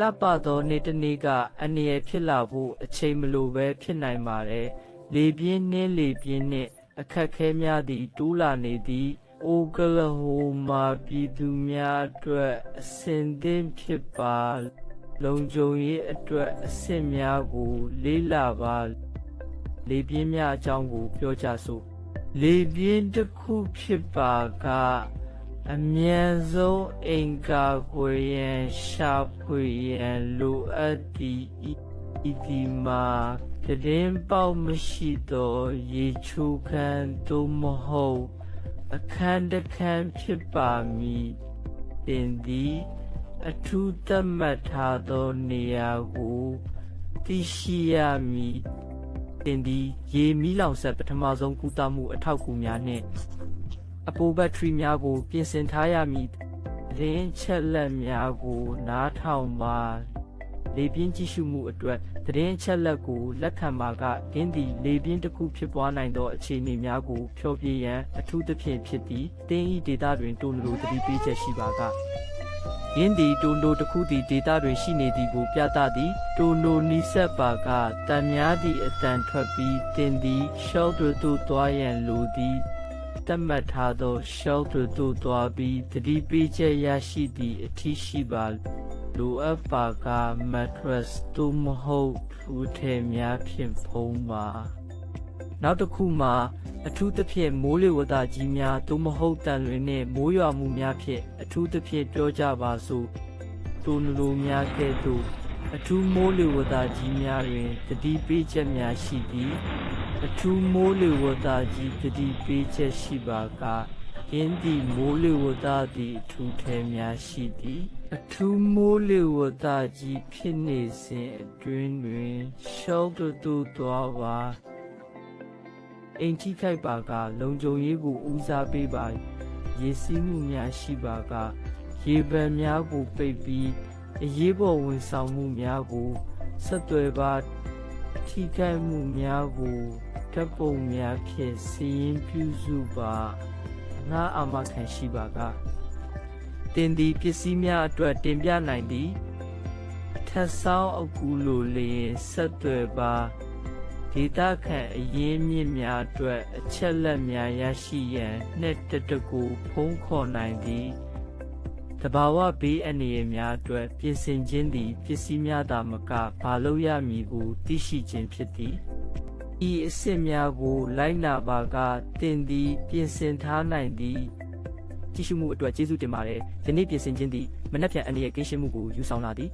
လှပသောနေ့တစ်နေ့ကအန္တရာယ်ဖြစ်လာဖို့အချိန်မလိုပဲဖြစ်နိုင်ပါတယ်။လေပြင်းနှင်းလေပြင်းနှင့်အခက်ခဲများသည့်တူးလာနေသည့်အိုကလဟိုမာပြည်သူများအတွက်အစင်သင့်ဖြစ်ပါလုံခြုံရေးအတွက်အဆင့်များကို လေးလာပါလေပြင်းများအကြောင်းကို ပြောကြစို့လေပြင်းတစ်ခုဖြစ်ပါက အမြန်ဆုံးအင်္ကာကိုရန်ရှာဖွေရန်လိုအပ်သည့်ဤဒီမှာတရင်ပေါက်မရှိသောရေချိုးခန်းသို့မဟုတ်အခန်းတစ်ခန်းဖြစ်ပါမည်တင်သည် အထူးသတ်မှတ်ထားသောနေရာကိုသိရှိရမည်တင်သည် ရေမီးလောင်ဆက်ပထမဆုံးကုသမှုအထောက်အကူများနှင့် အပိုဘက်ထရီများကို ပြင်ဆင်ထားရမည်ရင်းချက်လက်များကို နားထောင်ပါလေပြင်းကြည့်ရှုမှုအတွက်သတင်းချက်လက်ကိုလက်ခံပါကဒင်းသည်လေပြင်းတစ်ခုဖြစ်ပွားနိုင်သောအခြေအနေများကိုဖျော်ပြရန်အထူးသဖြင့်ဖြစ်သည်တင်းဤဒေတာတွင်တိုးလိုသတိပေးချက်ရှိပါကယင်းသည်တိုနိုတစ်ခုသည်ဒေတာတွင်ရှိနေသည်ကိုပြသသည်တိုနိုနီးစပ်ပါကတန်များသည့်အတန်ထွက်ပြီးတင်သည် shelter သို့သွားရန်လိုသည် သတ်မှတ်ထားသော shelter သို့သွားပြီးတတိပေးချက်ရရှိသည့်အထီးရှိပါလိုအပ်ပါက mattress သို့မဟုတ်ထူထဲများဖြင့်ဖုံးပါနောက်တစ်ခုမှာအထူးသဖြင့်မိုးလေဝသကြီးများသို့မဟုတ်တန်လွင်နှင့်မိုးရွာမှုများဖြင့်အထူးသဖြင့်ပြောကြပါစို့တိုနလိုများကဲ့သို့အထူးမိုးလေဝသကြီးများတွင်တတိပေးချက်များရှိသည် အထူးမိုးလေဝသကြီးတတိပေးချက်ရှိပါကယင်းသည်မိုးလေဝသသည်အထူးထဲများရှိသည်အထူးမိုးလေဝသကြီးဖြစ်နေစဉ်အတွင်းတွင်ရှောက်တူတူသွားပါအိမ်ထိခိုက်ပါက လုံခြုံရေးကိုဦးစားပေးပါရေစီးမှုများရှိပါက ရေပံများကိုပိတ်ပြီးအရေးပေါ်ဝန်ဆောင်မှုများကိုဆက်သွယ်ပါ ထိခိုက်မှုများကိုဓာတ်ပုံများဖြင့်စီရင်ပြုစုပါငါအာမခံရှိပါကတင်ဒီပစ္စည်းများအတွက်တင်ပြနိုင်သည်ထက်ဆောင်အကူလိုလျင်ဆက်သွယ်ပါဒေတာခန့်အရင်းမြစ်များအတွက်အချက်လက်များရရှိရန်နှစ်တတကူဖုံးခေါ်နိုင်သည် တဘာဝဘေးအန္တရာယ်များအတွက်ပြင်ဆင်ခြင်းသည်ပစ္စည်းများသာမကဘာလို့ရမည်ကိုသိရှိခြင်းဖြစ်သည်ဤအစ်စ်များကိုလိုက်နာပါကတင်သည်ပြင်ဆင်ထားနိုင်သည်ကြည့်ရှုမှုအတွက်ကျေးဇူးတင်ပါတယ်ယနေ့ပြင်ဆင်ခြင်းသည်မနှက်ဖြန်အန္တရာယ်ကင်းရှင်းမှုကိုယူဆောင်လာသည်